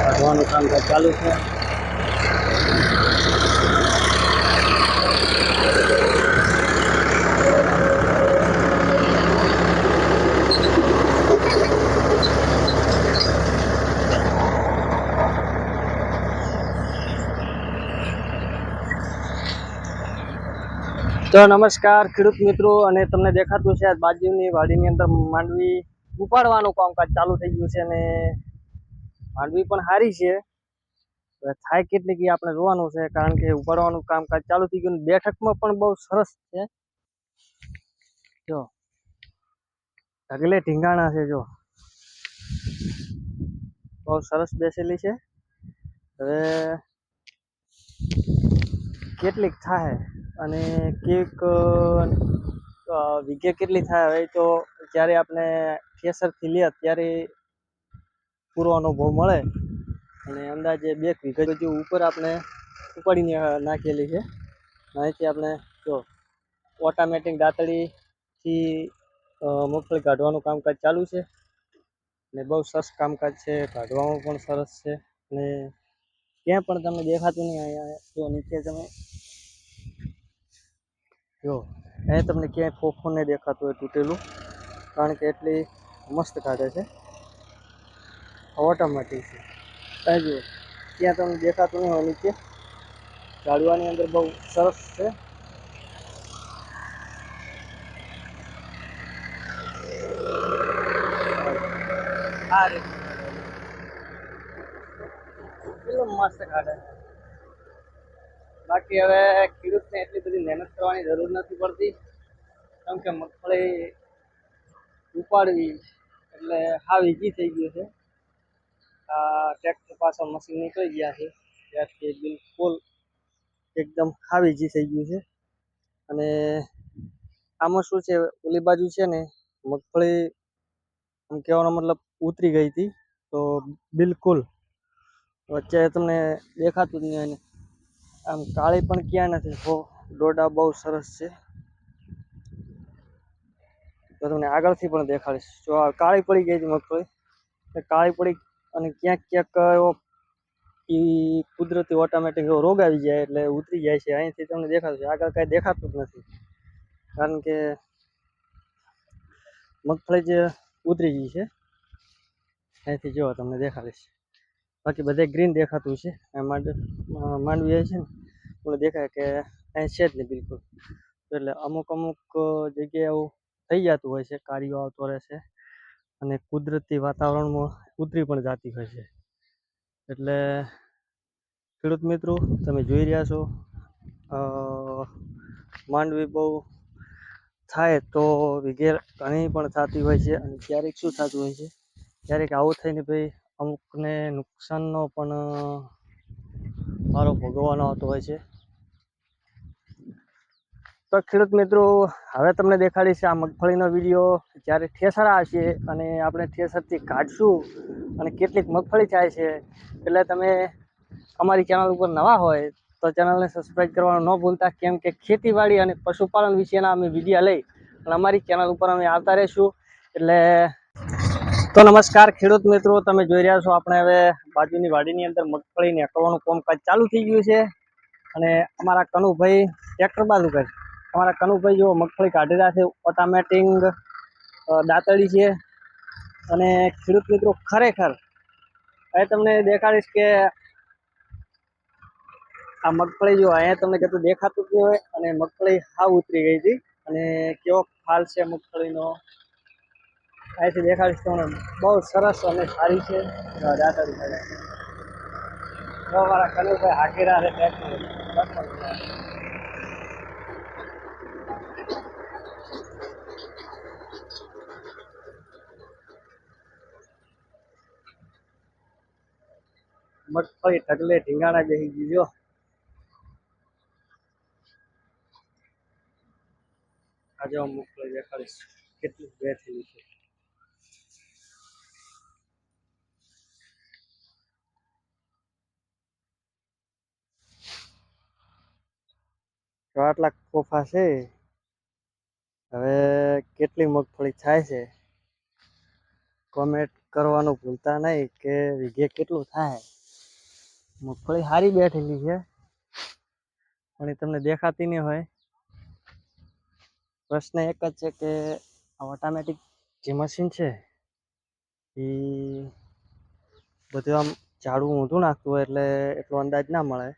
કાઢવાનું કામ ચાલુ છે. તો નમસ્કાર ખેડૂત મિત્રો, અને તમને દેખાતું છે આ બાજુની વાડીની અંદર માંડવી ઉપાડવાનું કામકાજ ચાલુ થઈ ગયું છે અને માંડવી પણ સારી છે. થાય કેટલીક કે આપણે જોવાનું છે, કારણ કે ઉપાડવાનું કામકાજ ચાલુ થઈ ગયું બેઠકમાં પણ બહુ સરસ છે. જો, ઢગલે ઢીંગાણા છે, જો. બહુ સરસ બેસેલી છે. હવે કેટલીક થાય અને કેક વિગે કેટલી થાય હવે તો જ્યારે આપણે થ્રેસરથી લે ત્યારે પૂરો અનુભવ મળે. અને અંદાજે બે વીઘા બાજુ ઉપર આપણે ઉપાડીને નાખેલી છે. અહીંથી આપણે, જો ઓટોમેટિક દાંતળીથી મગફળી કાઢવાનું કામકાજ ચાલુ છે. અને બહુ સરસ કામકાજ છે. કાઢવામાં પણ સરસ છે. અને ક્યાં પણ તમને દેખાતું નહીં અહીંયા જો નીચે તમે, જો, અહીંયા તમને ક્યાંય ખોખું નહીં દેખાતું હોય તૂટેલું. કારણ કે એટલી મસ્ત કાઢે છે ઓટોમેટિક છે અહીં જુઓ ત્યાં તમને દેખાતું નહીં હોય નીચે ઝાડવાની અંદર બહુ સરસ છે આ રીતે કેટલું મસ્ત કાઢે છે બાકી હવે ખેડૂતને એટલી બધી મહેનત કરવાની જરૂર નથી પડતી કેમ કે મગફળી ઉપાડવી એટલે હાવ ઈઝી થઈ ગયું છે. આ ટ્રેક્ટર પાછળ મશીન નીકળી ગયા છે. ત્યારથી બિલકુલ એકદમ હાવ ઈઝી થઈ ગયું છે. અને આમાં શું છે, ઓલી બાજુ છે ને, મગફળી આમ કહેવાનો મતલબ ઉતરી ગઈ હતી. તો બિલકુલ વચ્ચે તમને દેખાતું જ નહીં આમ કાળી પણ ક્યાં નથી. હો ડોડા બહુ સરસ છે. તો તમને આગળથી પણ દેખાડીશ. જો આ કાળી પડી ગઈ હતી મગફળી કાળી પડી અને ક્યાંક ક્યાંક એવો એ કુદરતી ઓટોમેટિક એવો રોગ આવી જાય એટલે ઉતરી જાય છે. અહીંથી તમને દેખાતું છે. આગળ કાંઈ દેખાતું જ નથી. કારણ કે મગફળી જે ઉતરી ગઈ છે, અહીંથી જો તમને દેખાડીશ. બાકી બધે ગ્રીન દેખાતું છે. માંડવી એ છે ને મને દેખાય કે અહીં છે જ નહીં બિલકુલ. એટલે અમુક અમુક જગ્યાએ એવું થઈ જતું હોય છે કાર્યો આવતો રહે છે અને કુદરતી વાતાવરણમાં ઉતરી પણ જતી હોય છે. એટલે ખેડૂત મિત્રો, તમે જોઈ રહ્યા છો માંડવી બહુ થાય તો વિગેર ઘણી પણ થતી હોય છે અને ક્યારેક શું થતું હોય છે? ક્યારેક આવું થઈને ભાઈ અમુકને નુકસાનનો પણ મારો ભોગવવાનો આવતો હોય છે. તો ખેડૂત મિત્રો, હવે તમને દેખાડીશ આ મગફળીનો વીડિયો. જ્યારે ઠેસર આવશે અને આપણે ઠેસરથી કાઢશું અને કેટલીક મગફળી થાય છે, એટલે તમે અમારી ચેનલ ઉપર નવા હોય તો ચેનલને સબસ્ક્રાઈબ કરવાનું ન ભૂલતા, કેમ કે ખેતીવાડી અને પશુપાલન વિશેના અમે વિડીયા લઈ અને અમારી ચેનલ ઉપર અમે આવતા રહીશું. એટલે તો નમસ્કાર ખેડૂત મિત્રો, તમે જોઈ રહ્યા છો આપણે હવે બાજુની વાડીની અંદર મગફળી નીકળવાનું કામકાજ ચાલુ થઈ ગયું છે. અને અમારા કનુભાઈ ટ્રેક્ટર બાજુ કરે અમારા કનુભાઈ જો મગફળી કાઢી રહ્યા છે ઓટોમેટિક દાંતળી છે અને ખેડૂત મિત્રો ખરેખર હવે તમને દેખાડીશ કે આ મગફળી જો અહીંયા તમને કહેતું દેખાતું જ હોય અને મગફળી હાવ ઉતરી ગઈ હતી અને કેવો ફાલ છે મગફળીનો. અહીંથી દેખાડીશ તમને, બહુ સરસ અને સારી છે. દાંતળી જો અમારા કનુભાઈ હાકીરા છે મગફળી, ઢગલે, ઢીંગાણા બેસી ગયો આજે હું મગફળી દેખાડીશ. કેટલી બેઠેલી છે. આટલા કોફા છે, હવે કેટલી મગફળી થાય છે? કોમેન્ટ કરવાનું ભૂલતા નહીં કે વિઘે કેટલું થાય? મગફળી સારી બેઠેલી છે. પણ એ તમને દેખાતી નહીં હોય. પ્રશ્ન એક જ છે કે આ ઓટોમેટિક જે મશીન છે, એ બધું આમ ઝાડું ઊંધું નાખતું હોય એટલે એટલો અંદાજ ના મળે.